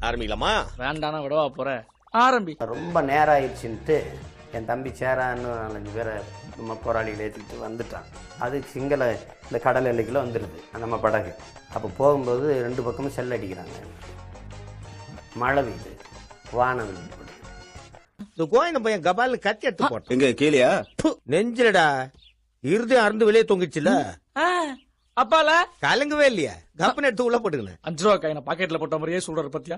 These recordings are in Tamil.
ஆரம்பிக்கலாமா? வேண்டானா விடவா போற. ஆரம்பி. ரொம்ப நேரம் ஆயிடுச்சுன்ட்டு என் தம்பி சேரான்னு நாலஞ்சு பேரை நம்ம போராளிகளை ஏற்றிக்கிட்டு வந்துட்டான். அது சிங்கள இந்த கடல் எல்லைக்குள்ள வந்துடுது நம்ம படகு. அப்போ போகும்போது ரெண்டு பக்கமும் செல் அடிக்கிறாங்க. மழை பெய்யுது. வானம் வெடிக்குது. இந்த கோயிந்த பையன் கபால் கத்தி எடுத்து போட்டான். எங்க கீழியா? ப்பு, நெஞ்சிலடா. இருதயம் அறுந்து வெளியே தொங்கிச்சுல ஆ, அப்பால? கலங்கவே இல்லையா. கப்பன் எடுத்து உள்ள போட்டுக்கினேன் அஞ்சு ரூபா கையில பாக்கெட்ல போட்ட மாதிரியே சொல்றாரு பத்தியா?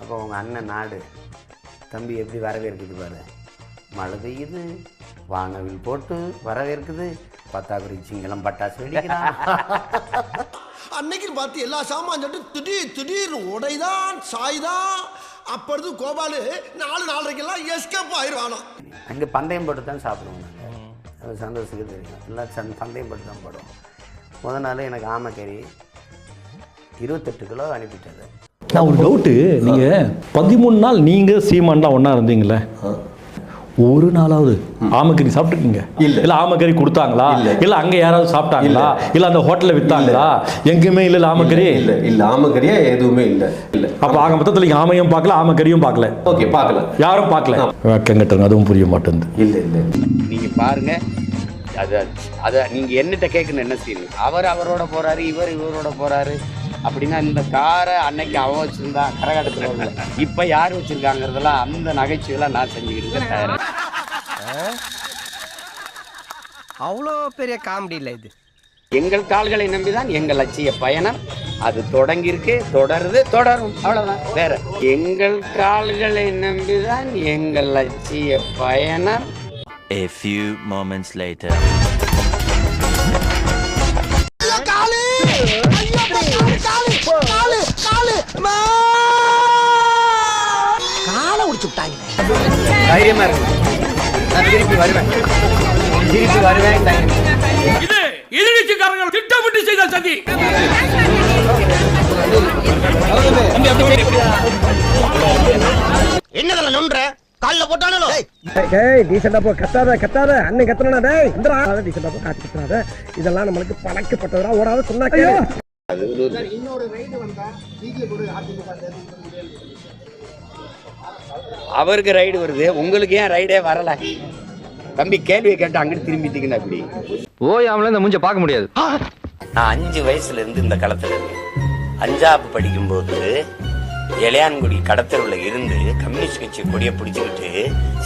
அப்போ உங்கள் அண்ணன் நாடு. தம்பி எப்படி வரவேற்குது பாரு. மழை பெய்யுது வானவில் போட்டு வரவேற்குது. பத்தாக்குறை சிங்களம் பட்டாசு வெடிக்கிறான். அன்னைக்கு பார்த்து எல்லா சாமான் சொல்லிட்டு திடீர் திடீர்னு உடைதான் சாய்தான். அப்பொழுது கோபாலு நாலு நாலரைக்கெல்லாம் எஸ்கேப் ஆயிடுவானா அங்கே பந்தயம் போட்டு தான் சாப்பிடுவோம் நாங்கள் அது சந்தோஷத்துக்கு தெரியும். எல்லாம் சந் பந்தயம் போட்டு தான் போடுவோம். முத நாள் எனக்கு ஆமைக்கறி இருபத்தெட்டு கிலோ அனுப்பிட்டது. நான் ஒரு டவுட்டு நீங்க பதிமூணு நாள் நீங்க சீமான்லாம் ஒண்ணா இருந்தீங்களே ஒரு நாளாவது ஆமக்கறி சாப்பிட்டுருக்கீங்க? இல்ல. இல்ல ஆமக்கறி கொடுத்தாங்களா? இல்ல. அங்க யாராவது சாப்பிட்டாங்களா? இல்ல. அந்த ஹோட்டல்ல வித்தாங்களா? எங்கேயுமே இல்ல இல்ல ஆமக்கறி இல்ல இல்ல ஆமக்கரியா எதுவுமே இல்ல. இல்ல. அப்ப ஆக மொத்தத்துல ஆமையும் பார்க்கல ஆமக்கறியும் பார்க்கல. ஓகே பார்க்கல யாரும் பார்க்கல. வெக்கங்கட்டுங்க அதுவும் புரிய மாட்டேங்குது. இல்ல இல்ல. நீங்க பாருங்க. அது அத நீங்க என்னட்ட கேட்கணும் என்ன செய்யணும் அவர் அவரோட போறாரு இவர் இவரோட போறாரு. அப்படின்னா இந்த காரை அன்னைக்கு அவன் வச்சிருந்தான் கரகாட்டத்தில் இப்ப யார் வச்சிருக்காங்கிறதெல்லாம் அந்த நகைச்சுவையெல்லாம் நான் செஞ்சுக்கிட்டு தயாரா. அவ்வளோ பெரிய காமெடி இல்லை இது. எங்கள் கால்களை நம்பிதான் எங்கள் லட்சிய பயணம். அது தொடங்கியிருக்கு தொடருது தொடரும். அவ்வளவுதான். வேற. எங்கள் கால்களை நம்பிதான் எங்கள் லட்சிய பயணம். A few moments later. காலை உடிச்சு விட்டாங்க தைரியமா இருக்கு நான் திருப்பி வருவேன் திருப்பி வருவேன் தைரியமா இது எதிர்கட்சிக்காரங்க திட்டமிட்டு செய்த சதி என்னதுல நொன்ற கால்ல போட்டானோ டேய் டீசெண்டா போ கத்தாத கத்தாத. அண்ணன் கத்தனா டேய் இந்தரா. டீசெண்டா போ காத்து கத்தாத இதெல்லாம் நம்மளுக்கு பழக்கப்பட்டதா ஓடாத சொன்னா கேளு. அவருக்கு ரைடு வருது. உங்களுக்கு ஏன் ரைடே வரல? தம்பி கேள்வியை கேட்டு அங்கிட்டு திரும்பிட்டீங்கன்னா அப்படி ஓயாமல இந்த மூஞ்ச பார்க்க முடியாது. நான் அஞ்சு வயசுல இருந்து இந்த களத்துல இருக்கேன். அஞ்சாப்பு படிக்கும்போது இளையான்குடி கடத்தருவில் இருந்து கம்யூனிஸ்ட் கட்சி கொடியை பிடிச்சிக்கிட்டு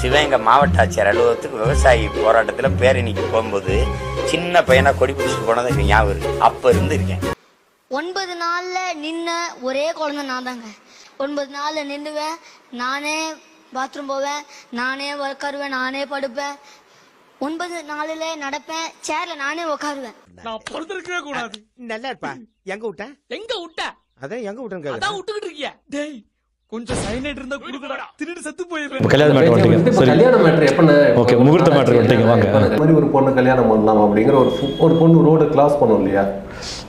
சிவகங்கை மாவட்ட ஆட்சியர் அலுவலகத்துக்கு விவசாயி போராட்டத்தில் பேரணிக்கு போகும்போது சின்ன பையனா கொடி பிடிச்சிட்டு போனது எனக்கு ஞாபகம் இருக்கு. அப்ப இருந்து இருக்கேன் ஒன்பது நாள்ல நின்ன ஒரே குழந்தை நான் தாங்க. ஒன்பது நாள்ல நின்னுவேன் நானே பாத்ரூம் போவேன் நானே உட்காருவேன் நானே படுப்பேன். ஒன்பது நாளில் நடப்பேன் சேர்ல நானே உட்காருவேன் நான் பிறந்திருக்கவே கூடாது. நல்லா இருப்பா. எங்க விட்ட? எங்க விட்ட? அதான் எங்க விட்டேன்னு அதான் விட்டுக்கிட்டு இருக்கியா. டேய் கொஞ்சம் சைனைட் இருந்தா குடுக்கடா. திருடு செத்து போயிருவேன் இப்ப கல்யாணம் மேட்டர் வந்துட்டீங்க. முகூர்த்த matter வந்துட்டீங்க, வாங்க. இந்த மாதிரி ஒரு பொண்ணு கல்யாணம் பண்ணலாம் அப்படிங்கிற ஒரு ஒரு பொண்ணு ரோடு கிளாஸ் பண்ணோம் இல்லையா?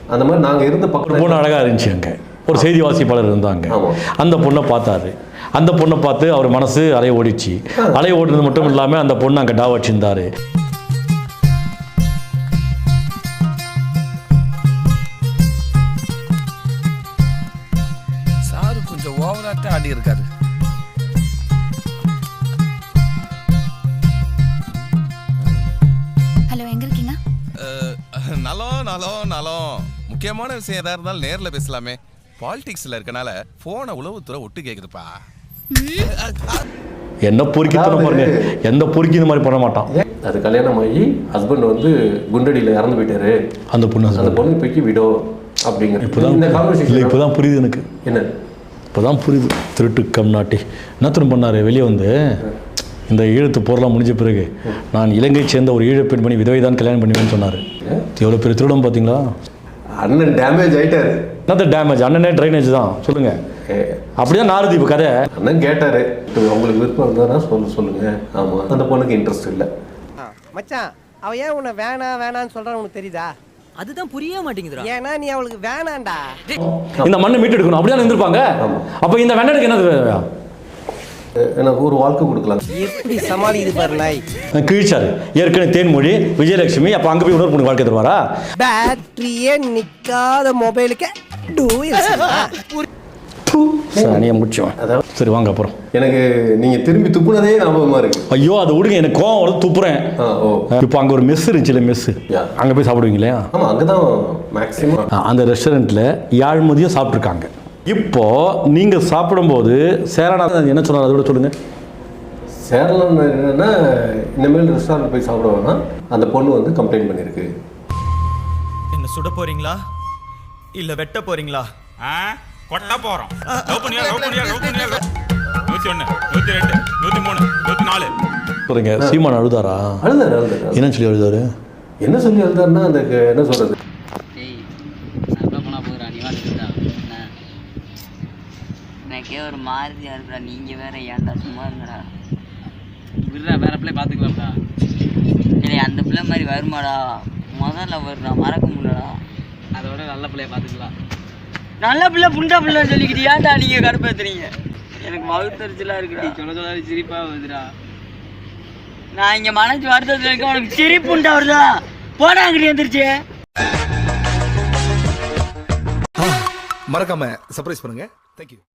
அந்த மாதிரி நாங்க இருந்த ஒரு பக்கம் பொண்ணு அழகா இருந்துச்சு அங்க. ஒரு செய்தி வாசிப்பாளர் இருந்தாங்க. ஆமா. அந்த பொண்ணை பார்த்தாரு. அந்த பொண்ணை பார்த்து அவர் மனசு அலை ஓடிச்சு. அலை ஓடுனது மட்டும் இல்லாம அந்த பொண்ணு அங்க டாவ் வச்சிருந்தாரு கொஞ்சம் ஓவராட்ட ஆடி இருக்காரு ஹலோ எங்க இருக்கீங்க? நலம் நலம் நலம் முக்கியமான விஷயம் எதா இருந்தாலும் நேர்ல பேசலாமே. பாலிடிக்ஸ்ல இருக்கனால போனை உளவுத்துறை ஒட்டு கேக்குதுப்பா. என்ன பொறுக்கித்தனம் பாருங்க. எந்த பொறுக்கி இந்த மாதிரி பண்ண மாட்டான். அது கல்யாணம் ஆகி ஹஸ்பண்ட் வந்து குண்டடியில இறந்து போயிட்டாரு. அந்த பொண்ணு அந்த. பொண்ணு போய்க்கு விடோ அப்படிங்கிற இப்போதான் இந்த இல்லை இப்போதான் புரியுது எனக்கு. என்ன? இப்போதான் புரியுது. திருட்டு கம் நாட்டி. என்னத்தனம் பண்ணாரு? வெளியே வந்து இந்த ஈழத்து போரெல்லாம் முடிஞ்ச பிறகு நான் இலங்கை சேர்ந்த ஒரு ஈழப் பெண்மணி விதவை தான் கல்யாணம் பண்ணுவேன்னு சொன்னார். எவ்வளோ பெரிய திருடம் பார்த்தீங்களா? அண்ணன் டேமேஜ் ஆயிட்டாரு. என்னத்த டேமேஜ் அண்ணனே ட்ரைனேஜ் தான். சொல்லுங்க. ஏ, அப்படிதான் நாருது இப்போ கதை. அண்ணன் கேட்டாரு. இப்போ உங்களுக்கு விருப்பம் இருந்தா சொல்ல சொல்லுங்க. ஆமா. அந்த பொண்ணுக்கு இன்ட்ரெஸ்ட் இல்லை. மச்சான் அவ ஏன் உன்னை வேணாம் வேணாம்னு சொல்றான்னு உனக்கு தெரியுதா? அதுதான் புரிய மாட்டேங்குதுடா. ஏன்னா நீ அவளுக்கு வேணாம்டா இந்த மண்ணை மீட்டு எடுக்கணும். அப்படியே இருந்திருப்பாங்க. அப்போ இந்த வெண்ணனுக்கு என்னது? எனக்கு ஒரு வாழ்க்கை கொடுக்கலாம். எப்படி சமாளிக்குது பாரு நாய். கிழிச்சாரு. ஏற்கனவே தேன்மொழி விஜயலட்சுமி அப்போ அங்கே போய் பொண்ணு வாழ்க்கை தருவாரா? பேட்டரியே நிக்காத மொபைலுக்கு டூ சனியை முடிச்சோம் சரி வாங்க அப்புறம். எனக்கு நீங்க திரும்பி துப்புனதே ஞாபகமா இருக்கு. ஐயோ அதை விடுங்க எனக்கு கோவம் வருது துப்புறேன். ஆ இப்போ அங்கே ஒரு மெஸ் இருந்துச்சுல மெஸ். அங்கே போய் சாப்பிடுவீங்க இல்லையா? ஆமா அங்கதான் மேக்ஸிமம் ஆ, அந்த ரெஸ்டாரண்ட்டில் யாழ்மதியம் சாப்பிட்ருக்காங்க இப்போ நீங்கள் சாப்பிடும்போது சேரணா என்ன சொன்னார் அதை விட சொல்லுங்கள் சேரலாம் என்னன்னா இனிமேல் ரெஸ்டாரண்ட் போய் சாப்பிட வேணாம் அந்த பொண்ணு வந்து கம்ப்ளைண்ட் பண்ணியிருக்கு என்ன சுட போறீங்களா? இல்ல வெட்ட போறீங்களா? கொட்ட போறோம். லவ் பண்ணியா லவ் பண்ணியா லவ் பண்ணியா நூத்தி ஒண்ணு நூத்தி ரெண்டு நூத்தி மூணு நூத்தி நாலு. சொல்லுங்க சீமான் அழுதாரா? அழுதாரு அழுதாரு என்னன்னு சொல்லி அழுதாரு? என்ன சொல்லி அழுதாருன்னா அந்த என்ன சொல்றது? எனக்கே ஒரு மாதிரியா இருக்குடா நீங்க வேற ஏன்டா சும்மா இருங்கடா? விடுறா வேற பிள்ளை பாத்துக்கலாம்டா. இல்லை அந்த பிள்ளை மாதிரி வருமாடா. முதல்ல வருடா மறக்க முடியலடா. அதோட நல்ல பிள்ளைய பாத்துக்கலாம். நல்ல பிள்ளை புண்டா பிள்ளை சொல்லிக்கிட்டு ஏன்டா நீங்க கடுப்பேத்துறீங்க எனக்கு வகுத்தறிச்சலா இருக்குடா. சொல்ல சொல்ல சிரிப்பா வருதுடா. நான் இங்க மனசு வருத்தத்துல இருக்க உனக்கு சிரிப்புண்டா வருதா? போடா அங்கிட்டு எந்திரிச்சு. மறக்காம சர்ப்ரைஸ் பண்ணுங்க. தேங்க்யூ